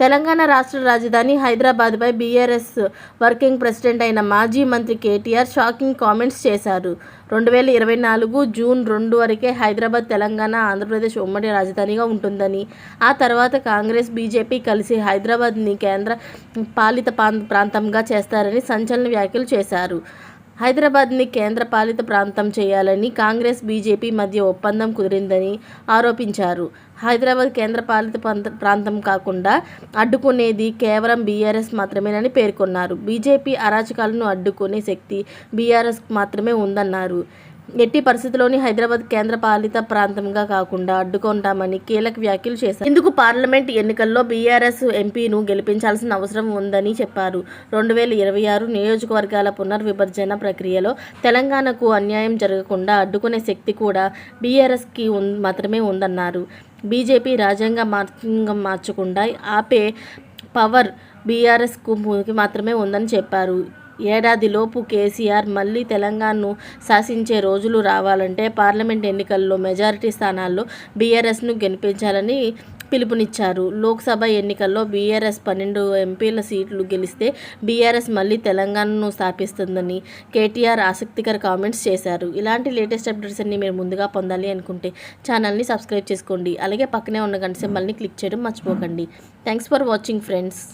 తెలంగాణ రాష్ట్ర రాజధాని హైదరాబాద్పై BRS working president అయిన మాజీ మంత్రి కేటీఆర్ షాకింగ్ కామెంట్స్ చేశారు. రెండు వేల ఇరవై నాలుగు జూన్ రెండు వరకే హైదరాబాద్ తెలంగాణ ఆంధ్రప్రదేశ్ ఉమ్మడి రాజధానిగా ఉంటుందని ఆ తర్వాత కాంగ్రెస్ బీజేపీ కలిసి హైదరాబాద్ని కేంద్ర పాలిత ప్రాం- ప్రాంతంగా చేస్తారని సంచలన వ్యాఖ్యలు చేశారు. హైదరాబాద్ని కేంద్రపాలిత ప్రాంతం చేయాలని కాంగ్రెస్ బీజేపీ మధ్య ఒప్పందం కుదిరిందని ఆరోపించారు. హైదరాబాద్ కేంద్రపాలిత ప్రాంతం కాకుండా అడ్డుకునేది కేవలం బీఆర్ఎస్ మాత్రమేనని పేర్కొన్నారు. బీజేపీ అరాచకాలను అడ్డుకునే శక్తి బీఆర్ఎస్ మాత్రమే ఉందన్నారు. ఎట్టి పరిస్థితుల్లోని హైదరాబాద్ కేంద్ర పాలిత ప్రాంతంగా కాకుండా అడ్డుకుంటామని కీలక వ్యాఖ్యలు చేశారు. ఇందుకు పార్లమెంట్ ఎన్నికల్లో బీఆర్ఎస్ ఎంపీను గెలిపించాల్సిన అవసరం ఉందని చెప్పారు. రెండు వేల ఇరవై ఆరు నియోజకవర్గాల పునర్విభజన ప్రక్రియలో తెలంగాణకు అన్యాయం జరగకుండా అడ్డుకునే శక్తి కూడా బీఆర్ఎస్కి మాత్రమే ఉందన్నారు. బీజేపీ రాజ్యాంగ మార్గంగా మార్చకుండా ఆపే పవర్ బీఆర్ఎస్కు మాత్రమే ఉందని చెప్పారు. ఏడాదిలోపు కేసీఆర్ మళ్ళీ తెలంగాణను శాసించే రోజులు రావాలంటే పార్లమెంట్ ఎన్నికల్లో మెజారిటీ స్థానాల్లో బీఆర్ఎస్ను గెలిపించాలని పిలుపునిచ్చారు. లోక్సభ ఎన్నికల్లో బీఆర్ఎస్ పన్నెండు ఎంపీల సీట్లు గెలిస్తే బీఆర్ఎస్ మళ్ళీ తెలంగాణను స్థాపిస్తుందని కేటీఆర్ ఆసక్తికర కామెంట్స్ చేశారు. ఇలాంటి లేటెస్ట్ అప్డేట్స్ అన్ని మీరు ముందుగా పొందాలి అనుకుంటే ఛానల్ని సబ్స్క్రైబ్ చేసుకోండి. అలాగే పక్కనే ఉన్న గంట సింబల్ని క్లిక్ చేయడం మర్చిపోకండి. Thanks for watching friends.